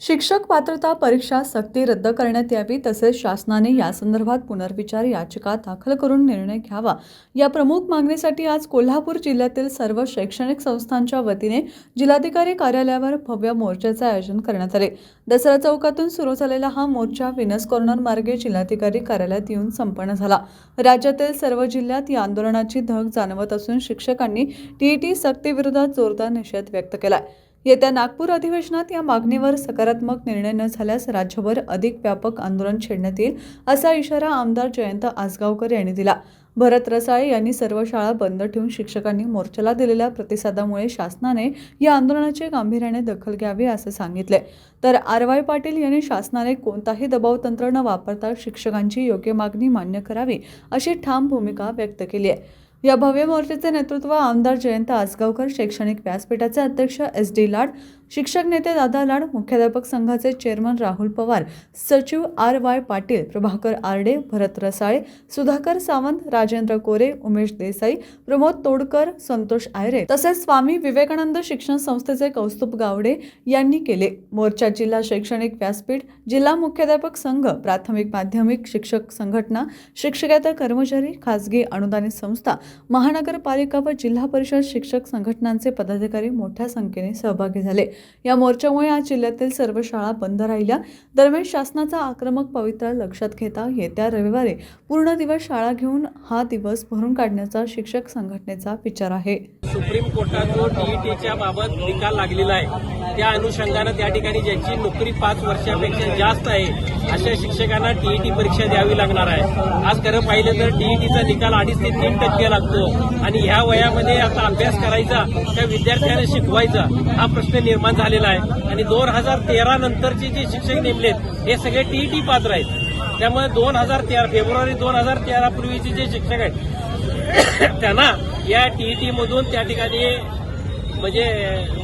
शिक्षक पात्रता परीक्षा सक्ती रद्द करण्यात यावी तसेच शासनाने यासंदर्भात पुनर्विचार याचिका दाखल करून निर्णय घ्यावा. या प्रमुख मागणीसाठी आज कोल्हापूर जिल्ह्यातील सर्व शैक्षणिक संस्थांच्या वतीने जिल्हाधिकारी कार्यालयावर भव्य मोर्चाचे आयोजन करण्यात आले. दसरा चौकातून सुरू झालेला हा मोर्चा विनस कॉर्नर मार्गे जिल्हाधिकारी कार्यालयात येऊन संपन्न झाला. राज्यातील सर्व जिल्ह्यात या आंदोलनाची धग जाणवत असून शिक्षकांनी टीईटी सक्तीविरोधात जोरदार निषेध व्यक्त केला आहे येत्या नागपूर अधिवेशनात या मागणीवर सकारात्मक निर्णय न झाल्यास राज्यभर अधिक व्यापक आंदोलन छेडण्यात येईल असा इशारा आमदार जयंत आसगावकर यांनी दिला. भरत रसाळे यांनी सर्व शाळा बंद ठेवून शिक्षकांनी मोर्चाला दिलेल्या प्रतिसादामुळे शासनाने या आंदोलनाची गांभीर्याने दखल घ्यावी असे सांगितले. तर आर वाय पाटील यांनी शासनाने कोणताही दबाव तंत्र न वापरता शिक्षकांची योग्य मागणी मान्य करावी अशी ठाम भूमिका व्यक्त केली आहे. या भव्य मोर्चाचे नेतृत्व आमदार जयंत आसगावकर शैक्षणिक व्यासपीठाचे अध्यक्ष एस डी लाड शिक्षक नेते दादा लाड मुख्याध्यापक संघाचे चेअरमन राहुल पवार सचिव आर वाय पाटील प्रभाकर आरडे भरत रसाळे सुधाकर सावंत राजेंद्र कोरे उमेश देसाई प्रमोद तोडकर संतोष आयरे तसेच स्वामी विवेकानंद शिक्षण संस्थेचे कौस्तुभ गावडे यांनी केले. मोर्चा जिल्हा शैक्षणिक व्यासपीठ जिल्हा मुख्याध्यापक संघ प्राथमिक माध्यमिक शिक्षक संघटना शिक्षकेतर कर्मचारी खासगी अनुदानित संस्था महानगरपालिका व जिल्हा परिषद शिक्षक संघटनांचे पदाधिकारी मोठ्या संख्येने सहभागी झाले. या मोर्चामुळे आज जिल्ह्यातील सर्व शाळा बंद राहिल्या. दरम्यान शासनाचा आक्रमक पवित्रा लक्षात घेता येत्या रविवारी पूर्ण दिवस शाळा घेऊन हा दिवस भरून काढण्याचा शिक्षक संघटनेचा विचार आहे. सुप्रीम कोर्टात बाबत निकाल लागलेला आहे. त्या अनुषंगानं त्या ठिकाणी ज्यांची नोकरी पाच वर्षापेक्षा जास्त आहे अशा शिक्षकांना टीईटी परीक्षा द्यावी लागणार आहे. आज खरं पाहिलं तर टीईटीचा निकाल अडीच ते तीन टक्के लागतो. आणि ह्या वयामध्ये आता अभ्यास करायचा त्या विद्यार्थ्यांना शिकवायचा हा प्रश्न निर्माण झालेला आहे. आणि दोन हजार तेरा नंतरचे जे शिक्षक नेमलेत हे सगळे टीईटी पात्र आहेत. त्यामुळे दोन हजार तेरा फेब्रुवारी दोन हजार तेरा पूर्वीचे जे शिक्षक आहेत त्यांना या टीईटी मधून त्या ठिकाणी म्हणजे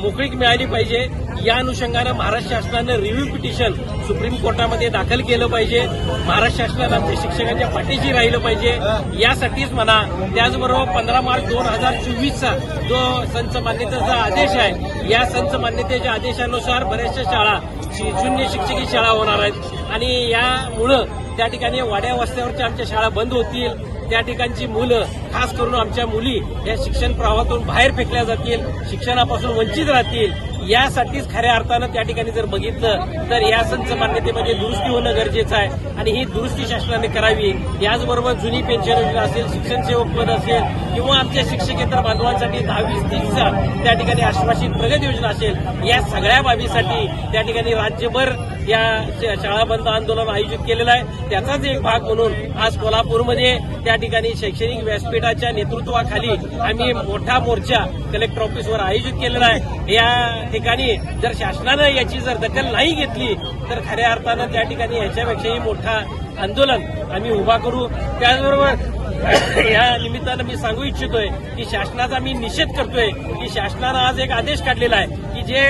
मोकळीक मिळाली पाहिजे. या अनुषंगानं महाराष्ट्र शासनानं रिव्ह्यू पिटिशन सुप्रीम कोर्टामध्ये दाखल केलं पाहिजे. महाराष्ट्र शासनानं आमच्या शिक्षकांच्या पाठीशी राहिलं पाहिजे. यासाठीच म्हणा त्याचबरोबर पंधरा मार्च दोन हजार चोवीसचा जो संच मान्यतेचा आदेश आहे या संच मान्यतेच्या आदेशानुसार बऱ्याचशा शाळा शि- शून्य शिक्षकी शाळा होणार आहेत. आणि यामुळं त्या ठिकाणी वाड्या वस्त्यावरच्या आमच्या शाळा बंद होतील. त्या ठिकाणची मुलं खास करून आमच्या मुली या शिक्षण प्रवाहातून बाहेर फेकल्या जातील. शिक्षणापासून वंचित राहतील. यासाठीच खऱ्या अर्थानं त्या ठिकाणी जर बघितलं तर या संच मान्यतेमध्ये दुरुस्ती होणं गरजेचं आहे. आणि ही दुरुस्ती शासनाने करावी. याचबरोबर जुनी पेन्शन योजना असेल शिक्षण सेवक पद असेल किंवा आमच्या शिक्षकेतर बांधवांसाठी दहावीस तीसचा त्या ठिकाणी आश्वासित प्रगत योजना असेल या सगळ्या बाबीसाठी त्या ठिकाणी राज्यभर या शाळा बंद आंदोलन आयोजित केलेलं आहे. त्याचाच एक भाग म्हणून आज कोल्हापूरमध्ये त्या ठिकाणी शैक्षणिक व्यासपीठाच्या नेतृत्वाखाली आम्ही मोठा मोर्चा कलेक्टर ऑफिसवर आयोजित केलेला आहे. या ठिकाणी जर शासनानं याची जर दखल नाही घेतली तर खऱ्या अर्थानं त्या ठिकाणी याच्यापेक्षाही मोठा आंदोलन आम्ही उभा करू. त्याचबरोबर या निमित्तानं मी सांगू इच्छितोय की शासनाचा मी निषेध करतोय की शासनानं आज एक आदेश काढलेला आहे की जे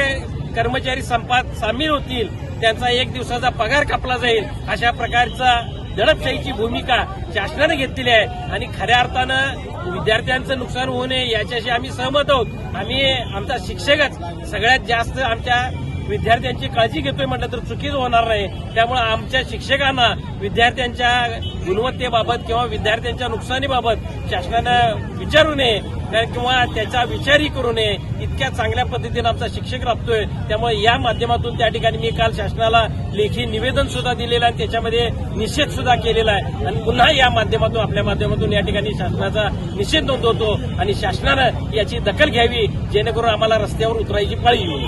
कर्मचारी संपात सामील होतील त्यांचा एक दिवसाचा पगार कापला जाईल अशा प्रकारचा दडपशाहीची भूमिका शासनानं घेतलेली आहे. आणि खऱ्या अर्थानं विद्यार्थ्यांचं नुकसान होऊ नये याच्याशी आम्ही सहमत आहोत. आम्ही आमचा शिक्षकच सगळ्यात जास्त आमच्या विद्यार्थ्यांची काळजी घेतोय म्हटलं तर चुकीचं होणार नाही. त्यामुळे आमच्या शिक्षकांना विद्यार्थ्यांच्या गुणवत्तेबाबत किंवा विद्यार्थ्यांच्या नुकसानीबाबत शासनानं विचारू नये. किंवा त्याचा विचारही करू नये. इतक्या चांगल्या पद्धतीनं आमचा शिक्षक राबतोय. त्यामुळे या माध्यमातून त्या ठिकाणी मी काल शासनाला लेखी निवेदन सुद्धा दिलेलं आहे त्याच्यामध्ये निषेध सुद्धा केलेला आहे. आणि पुन्हा या माध्यमातून आपल्या माध्यमातून या ठिकाणी शासनाचा निषेध नोंदवतो आणि शासनानं याची दखल घ्यावी जेणेकरून आम्हाला रस्त्यावर उतरायची पाळी येऊ